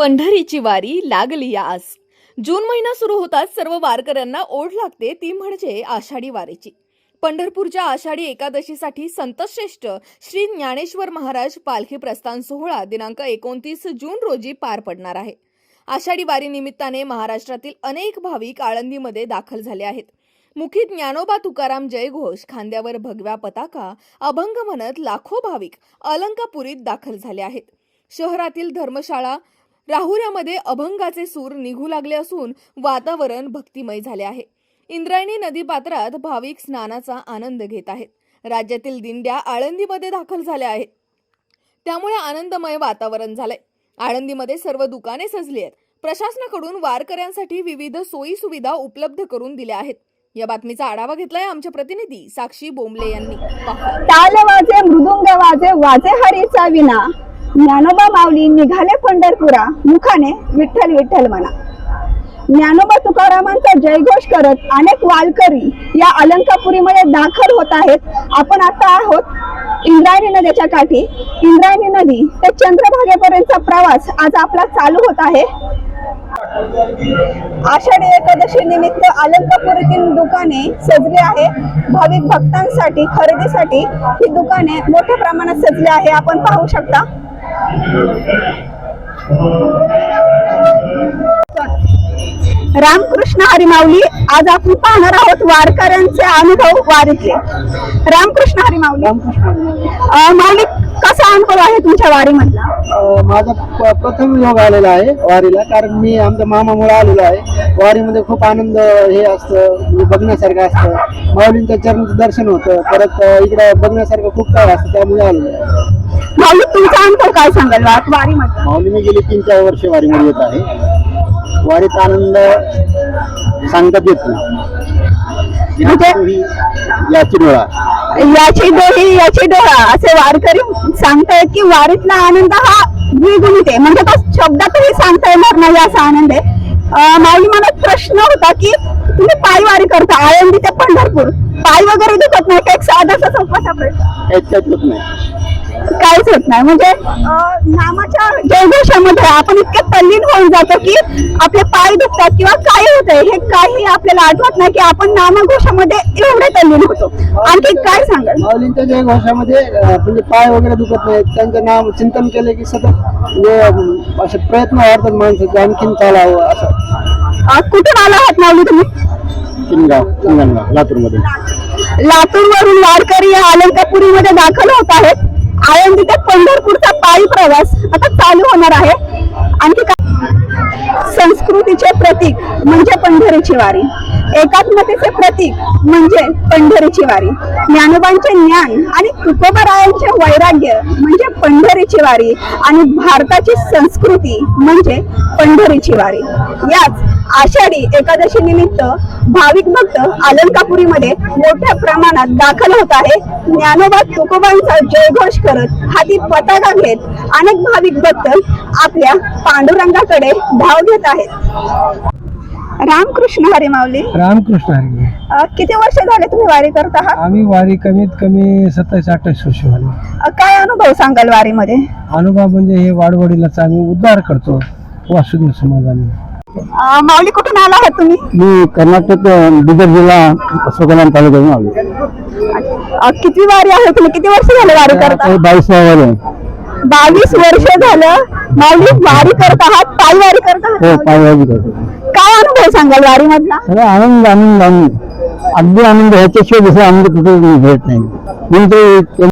पंढरीची वारी लागली आस जून महिना सुरू होताच सर्व वारकऱ्यांना ओढ लागते ती म्हणजे आषाढी वारीची. पंढरपूरच्या आषाढी एकादशीसाठी संतश्रेष्ठ श्री ज्ञानेश्वर महाराज पालखी प्रस्थान सोहळा दिनांक एकोणतीस जून रोजी पार पडणार आहे. आषाढी वारी निमित्ताने महाराष्ट्रातील अनेक भाविक आळंदीमध्ये दाखल झाले आहेत. मुखी ज्ञानोबा तुकाराम जयघोष खांद्यावर भगव्या पताका अभंग म्हणत लाखो भाविक अलंकापुरीत दाखल झाले आहेत. शहरातील धर्मशाळा राहुऱ्यामध्ये अभंगाचे सूर निघू लागले असून वातावरण भक्तिमय झाले आहे. इंद्रायणी नदी पात्रात भाविक स्नानाचा आनंद घेत आहेत. राज्यातील दिंड्या आळंदीमध्ये दाखल झाल्या आहेत. त्यामुळे आनंदमय वातावरण झालंय. आळंदीमध्ये सर्व दुकाने सजली आहेत. प्रशासनाकडून वारकऱ्यांसाठी विविध सोयी सुविधा उपलब्ध करून दिल्या आहेत. या बातमीचा आढावा घेतलाय आमच्या प्रतिनिधी साक्षी बोंबले यांनी. पाहूया. ताल वाजे मृदुंग वाजे वाजे हरीचा विना. ज्ञानोबा माऊली निघाले पंढरपुरा मुखाने विठ्ठल विठ्ठल म्हणा. ज्ञानोबा तुकारामांचा जयघोष करत अनेक वालकरी या अलंकापुरीमध्ये दाखल होत आहेत. आपण आता आहोत इंद्रायणी नदीच्या काठी. इंद्रायणी नदी ते चंद्रभागेपर्यंतचा प्रवास आज आपला चालू होत आहे. आषाढी एकादशी निमित्त अलंकापुरीतील दुकाने सजली आहे. भाविक भक्तांसाठी खरेदीसाठी ही दुकाने मोठ्या प्रमाणात सजली आहे. आपण पाहू शकता. रामकृष्ण हरिमावली आज आपण पाहणार आहोत वारकऱ्यांचे अनुभव वारीतले. रामकृष्ण हरिमावली माऊली कसा अनुभव आहे तुमच्या वारीमधला? अ, माझा प्रथम योग आलेला आहे वारीला कारण मी आमच्या मामामुळे आलेलो आहे. वारीमध्ये खूप आनंद हे असतं बघण्यासारखं असतं. माऊलींच्या चरणाचं दर्शन होतं. परत इकडे इकडं बघण्यासारखं खूप काय असतं त्यामुळे आलेलं आहे. काय सांगाल? वा- वारीमधला माऊली मी गेली तीन चार वर्ष वारीमध्ये येत आहे. वारीचा आनंद सांगतात येत नाही. म्हणजे याची डोळा. याची डोळी याची डोळा असे वारकरी सांगतायत की वारीतला आनंद हा द्विगुणित आहे. म्हणजे तो शब्दातही सांगता येणार नाही असा आनंद आहे. माऊली मनात प्रश्न होता की तुम्ही पायी वारी करता आळंदी ते पंढरपूर. पाय वगैरे दुखत नाही का? एक साधासा सोपाचा प्रश्न. नाही. काहीच होत नाही. म्हणजे नामाच्या जयघोषामध्ये आपण इतके तल्लीन होऊन जातो की आपले पाय दुखतात किंवा काय होतंय हे काही आपल्याला आठवत नाही की आपण नामघोषामध्ये एवढे तल्लीन होतो. आणखी काय सांगाल? माऊलींच्या जय घोषामध्ये अ, म्हणजे पाय वगैरे दुखत नाहीत. त्यांचं नाम चिंतन केले की सतत म्हणजे असे प्रयत्न वाढतात माणसाचे आणखीन चालावं असं. कुठून आला आहात माऊली तुम्ही? किनगाव किंगणगाव लातूरमध्ये. लातूर वरून वारकरी या अलंकापुरीमध्ये दाखल होत आहेत. आळंदी ते पंढरपूरचा पायी प्रवास आता चालू होणार आहे. आणखी काय? संस्कृतीचे प्रतीक म्हणजे पंढरीची वारी. एकात्मतेचे प्रतीक म्हणजे पंढरीची वारी. ज्ञानोबांचे ज्ञान आणि तुकोबरायांचे वैराग्य म्हणजे पंढरीची वारी आणि भारताची संस्कृती म्हणजे पंढरीची वारी. याच आषाढी एकादशी निमित्त भाविक भक्त अलंकापुरीमध्ये मोठ्या प्रमाणात दाखल होत आहे. ज्ञानोबा तुकोबांचा जयघोष करत हाती पताका घेत अनेक भाविक भक्त आपल्या पांडुरंगाकडे धाव घेत आहेत. रामकृष्ण हरी माऊली. रामकृष्ण हरी. अ, किती वर्ष झाले तुम्ही वारी करत आहात? आम्ही वारी कमीत कमी सत्तावीस अठ्ठावीस वर्ष झाली. अ, काय अनुभव सांगाल वारीमध्ये? अनुभव म्हणजे हे वाडवडीलाचा आम्ही उद्धार करतो वासुदेव समाजाने. अ, माऊली कुठून आला आहात तुम्ही? मी कर्नाटक बिदर जिल्हा सोगलान तालुक्यातून आलो. अ, किती वारी आहे तुम्ही? किती वर्ष झाले वारी करता? बावीस आहे. बावीस वर्ष झालं माऊली वारी करत आहात पायी वारी करत हो आहात पायवाजी करतो काय अनुभव सांगाल वारी मधला सगळं आनंद आनंद आनंद. अगदी आनंद ह्याच्याशिवाय दुसरा आनंद कुठे भेट नाही. म्हणून ते